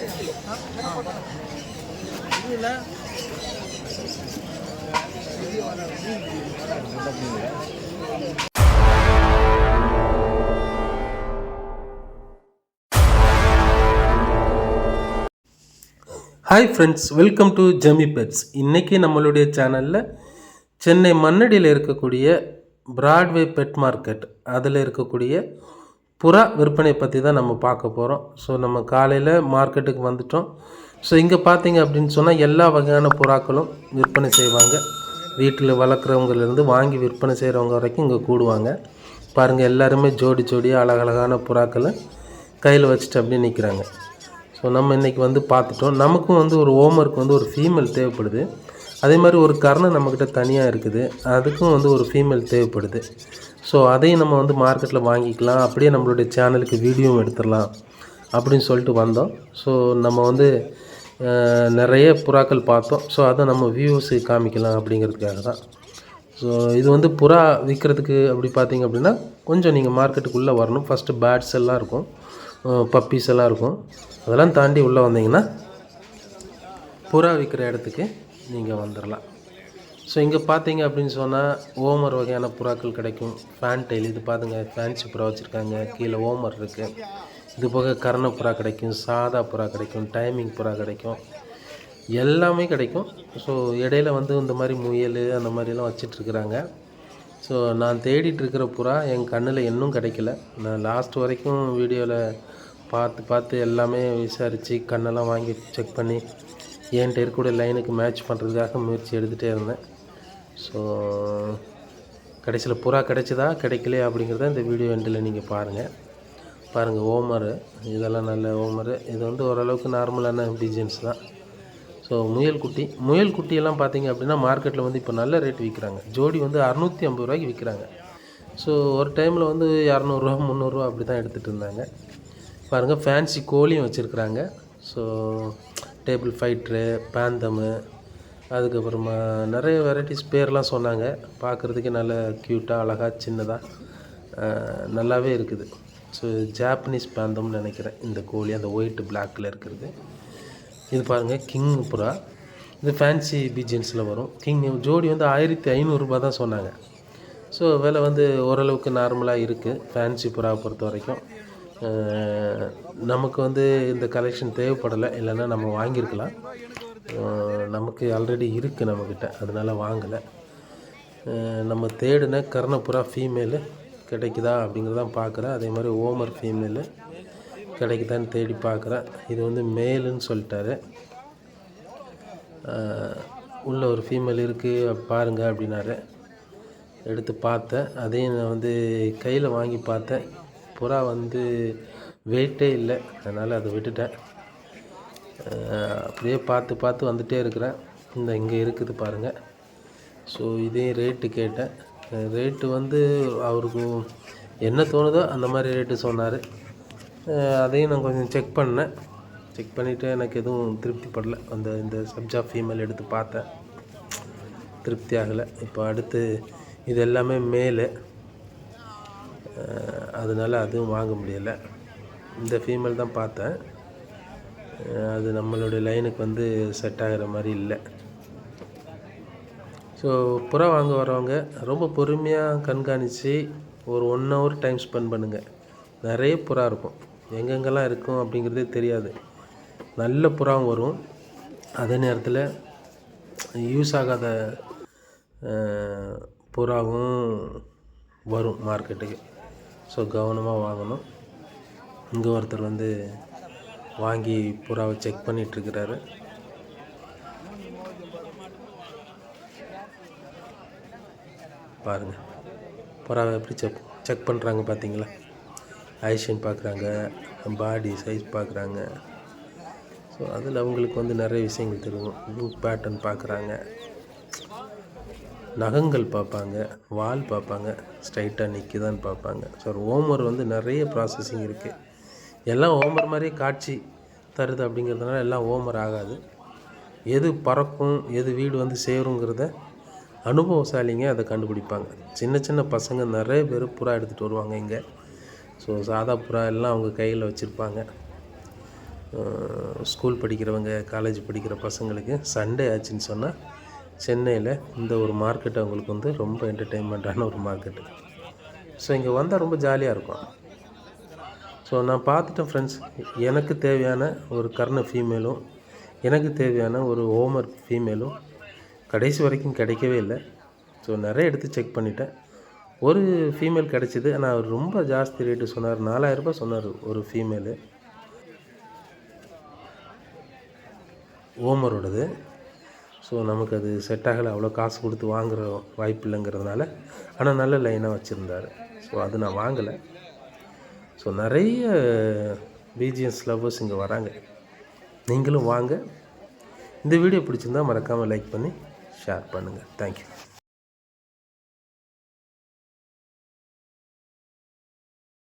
Hi friends welcome to Jami pets இன்றைக்கி நம்மளுடைய சேனலில் சென்னை மண்ணடியில் இருக்கக்கூடிய பிராட்வே பெட் மார்க்கெட் அதில் இருக்கக்கூடிய புறா விற்பனை பற்றி தான் நம்ம பார்க்க போகிறோம் ஸோ நம்ம காலையில் மார்க்கெட்டுக்கு வந்துட்டோம். ஸோ இங்கே பார்த்தீங்க அப்படின்னு சொன்னால் எல்லா வகையான புறாக்களும் விற்பனை செய்வாங்க. வீட்டில் வளர்க்குறவங்கலேருந்து வாங்கி விற்பனை செய்கிறவங்க வரைக்கும் இங்கே கூடுவாங்க. பாருங்கள் எல்லாருமே ஜோடி ஜோடியாக அழகழகான புறாக்களை கையில் வச்சுட்டு அப்படியே நிற்கிறாங்க ஸோ நம்ம இன்றைக்கி வந்து பார்த்துட்டோம். நமக்கும் வந்து ஒரு ஹோம்ஒர்க் வந்து ஒரு ஃபீமேல் தேவைப்படுது. அதே மாதிரி ஒரு கர்ணை நம்மக்கிட்ட தனியாக இருக்குது. அதுக்கும் வந்து ஒரு ஃபீமேல் தேவைப்படுது. ஸோ அதையும் நம்ம வந்து மார்க்கெட்டில் வாங்கிக்கலாம். அப்படியே நம்மளுடைய சேனலுக்கு வீடியோவும் எடுத்துடலாம் அப்படின்னு சொல்லிட்டு வந்தோம். ஸோ நம்ம வந்து நிறைய புறாக்கள் பார்த்தோம். ஸோ அதை நம்ம வியூஸுக்கு காமிக்கலாம் அப்படிங்கிறதுக்காக தான். ஸோ இது வந்து புறா விற்கிறதுக்கு அப்படி பார்த்தீங்க அப்படின்னா கொஞ்சம் நீங்கள் மார்க்கெட்டுக்குள்ளே வரணும். ஃபஸ்ட்டு பேட்ஸ் எல்லாம் இருக்கும். பப்பீஸ் எல்லாம் இருக்கும். அதெல்லாம் தாண்டி உள்ளே வந்தீங்கன்னா புறா விற்கிற இடத்துக்கு நீங்கள் வந்துடலாம் ஸோ இங்கே பார்த்தீங்க அப்படின்னு சொன்னால் ஓமர் வகையான புறாக்கள் கிடைக்கும். ஃபேன் டைல் இது பாருங்க ஃபேன்சி புறா வச்சுருக்காங்க. கீழே ஓமர் இருக்குது இது போக கர்ண புறா கிடைக்கும் சாதா புறா கிடைக்கும் டைமிங் புறா கிடைக்கும். எல்லாமே கிடைக்கும். ஸோ இடையில வந்து இந்த மாதிரி முயல் அந்த மாதிரிலாம் வச்சிட்ருக்குறாங்க ஸோ நான் தேடிட்டு இருக்கிற புறா என் கண்ணில் இன்னும் கிடைக்கல. நான் லாஸ்ட் வரைக்கும் வீடியோவில் பார்த்து பார்த்து எல்லாமே விசாரித்து கண்ணெல்லாம் வாங்கி செக் பண்ணி என்கிட்ட இருக்கக்கூடிய லைனுக்கு மேட்ச் பண்ணுறதுக்காக முயற்சி எடுத்துகிட்டே இருந்தேன். ஸோ கடைசியில் புறா கிடைச்சதா கிடைக்கலையா அப்படிங்கிறத இந்த வீடியோ எண்டில் நீங்கள் பாருங்கள் பாருங்கள் ஓமரு. இதெல்லாம் நல்ல ஓமரு. இது வந்து ஓரளவுக்கு நார்மலான டிசைன்ஸ் தான். ஸோ முயல் குட்டி. முயல் குட்டியெல்லாம் பார்த்தீங்க அப்படின்னா மார்க்கெட்டில் வந்து இப்போ நல்ல ரேட் விற்கிறாங்க ஜோடி வந்து அறநூற்றி ஐம்பது ரூபாய்க்கு விற்கிறாங்க ஸோ ஒரு டைமில் வந்து இரநூறுவா முந்நூறுரூவா அப்படி தான் எடுத்துகிட்டு இருந்தாங்க. பாருங்கள் ஃபேன்சி கோழியும் வச்சுருக்குறாங்க. ஸோ டேபிள் ஃபைட்ரு பேந்தமு அதுக்கப்புறமா நிறைய வெரைட்டிஸ் பேர்லாம் சொன்னாங்க. பார்க்குறதுக்கே நல்ல க்யூட்டாக அழகாக சின்னதாக நல்லாவே இருக்குது. ஸோ ஜாப்பனீஸ் பேந்தம்னு நினைக்கிறேன். இந்த கோழி அந்த ஒயிட் பிளாக்கில் இருக்கிறது. இது பாருங்கள் கிங் புறா. இது ஃபேன்சி பீஜன்ஸில் வரும். கிங் ஜோடி வந்து ஆயிரத்தி ஐநூறுரூபா தான் சொன்னாங்க. ஸோ விலை வந்து ஓரளவுக்கு நார்மலாக இருக்குது ஃபேன்சி புறாவை பொறுத்த வரைக்கும். நமக்கு வந்து இந்த கலெக்ஷன் தேவைப்படலை இல்லைன்னா நம்ம வாங்கியிருக்கலாம். நமக்கு ஆல்ரெடி இருக்குது நம்மக்கிட்ட அதனால் வாங்கலை. நம்ம தேடின கர்ணப்புறா ஃபீமேலு கிடைக்குதா அப்படிங்கிறதான் பார்க்குறேன். அதே மாதிரி ஓமர் ஃபீமேலு கிடைக்குதான்னு தேடி பார்க்குறேன். இது வந்து மேலுன்னு சொல்லிட்டாரு. உள்ள ஒரு ஃபீமேல் இருக்குது பாருங்கள் அப்படின்னாரு. எடுத்து பார்த்தேன். அதையும் நான் வந்து கையில் வாங்கி பார்த்தேன். புறா வந்து வெயிட்டே இல்லை. அதனால் அதை விட்டுட்டேன். அப்படியே பார்த்து பார்த்து வந்துகிட்டே இருக்கிறேன். இந்த இங்கே இருக்குது பாருங்கள் ஸோ இதையும் ரேட்டு கேட்டேன். ரேட்டு வந்து அவருக்கு என்ன தோணுதோ அந்த மாதிரி ரேட்டு சொன்னார். அதையும் நான் கொஞ்சம் செக் பண்ணேன். செக் பண்ணிவிட்டு எனக்கு எதுவும் திருப்திப்படலை. அந்த இந்த சப்ஜா ஃபீமேல் எடுத்து பார்த்தேன். திருப்தி ஆகலை. இப்போ அடுத்து இது எல்லாமே மேலே. அதனால் அதுவும் வாங்க முடியலை. இந்த ஃபீமேல் தான் பார்த்தேன். அது நம்மளுடைய லைனுக்கு வந்து செட் ஆகிற மாதிரி இல்லை. ஸோ புறா வாங்க வரவங்க ரொம்ப பொறுமையாக கண்காணித்து ஒரு ஒன் ஹவர் டைம் ஸ்பெண்ட் பண்ணுங்கள் நிறைய புறா இருக்கும். எங்கெங்கெல்லாம் இருக்கும் அப்படிங்கிறதே தெரியாது. நல்ல புறாவும் வரும். அதே நேரத்தில் யூஸ் ஆகாத புறாவும் வரும் மார்க்கெட்டுக்கு ஸோ கவனமாக வாங்கணும். இங்கே ஒருத்தர் வந்து வாங்கி புறாவை செக் பண்ணிகிட்ருக்கிறாரு பாருங்கள் புறாவை எப்படி செக் செக் பண்ணுறாங்க பார்த்தீங்களா ஐஷன் பார்க்குறாங்க பாடி சைஸ் பார்க்குறாங்க ஸோ அதில் அவங்களுக்கு வந்து நிறைய விஷயங்கள் தெரியும். லுக் பேட்டர்ன் பார்க்குறாங்க நகங்கள் பார்ப்பாங்க வால் பார்ப்பாங்க ஸ்ட்ரைட்டாக நிற்குதான்னு பார்ப்பாங்க. ஸோ ஓமர் வந்து நிறைய ப்ராசஸிங் இருக்குது எல்லாம் ஓமர் மாதிரியே காட்சி தருது அப்படிங்கிறதுனால எல்லாம் ஓமர் ஆகாது. எது பறக்கும் எது வீடு வந்து சேருங்கிறத அனுபவசாலிங்க அதை கண்டுபிடிப்பாங்க. சின்ன சின்ன பசங்க நிறைய பேர் புறா எடுத்துகிட்டு வருவாங்க இங்கே. ஸோ சாதா புறா எல்லாம் அவங்க கையில் வச்சுருப்பாங்க. ஸ்கூல் படிக்கிறவங்க காலேஜ் படிக்கிற பசங்களுக்கு சண்டே ஆச்சுன்னு சொன்னால் சென்னையில் இந்த ஒரு மார்க்கெட் அவங்களுக்கு வந்து ரொம்ப என்டர்டெயின்மெண்ட்டான ஒரு மார்க்கெட்டு ஸோ இங்கே வந்தால் ரொம்ப ஜாலியாக இருக்கும். ஸோ நான் பார்த்துட்டேன் ஃப்ரெண்ட்ஸ் எனக்கு தேவையான ஒரு கர்ண ஃபீமேலும் எனக்கு தேவையான ஒரு ஹோமர் ஃபீமேலும் கடைசி வரைக்கும் கிடைக்கவே இல்லை. ஸோ நிறைய எடுத்து செக் பண்ணிட்டேன். ஒரு ஃபீமேல் கிடச்சிது. ஆனால் அவர் ரொம்ப ஜாஸ்தி ரேட்டு சொன்னார். நாலாயிரரூபா சொன்னார் ஒரு ஃபீமேலு ஓமரோடது ஸோ நமக்கு அது செட் ஆகலை அவ்வளோ காசு கொடுத்து வாங்குகிற வாய்ப்பு இல்லைங்கிறதுனால ஆனால் நல்ல லைனாக வச்சுருந்தார். ஸோ அது நான் வாங்கலை. ஸோ நிறைய பிஜிஎஸ் லவ்வர்ஸ் இங்கே வராங்க. நீங்களும் வாங்க. இந்த வீடியோ பிடிச்சிருந்தா மறக்காமல் லைக் பண்ணி ஷேர் பண்ணுங்கள் தேங்க்யூ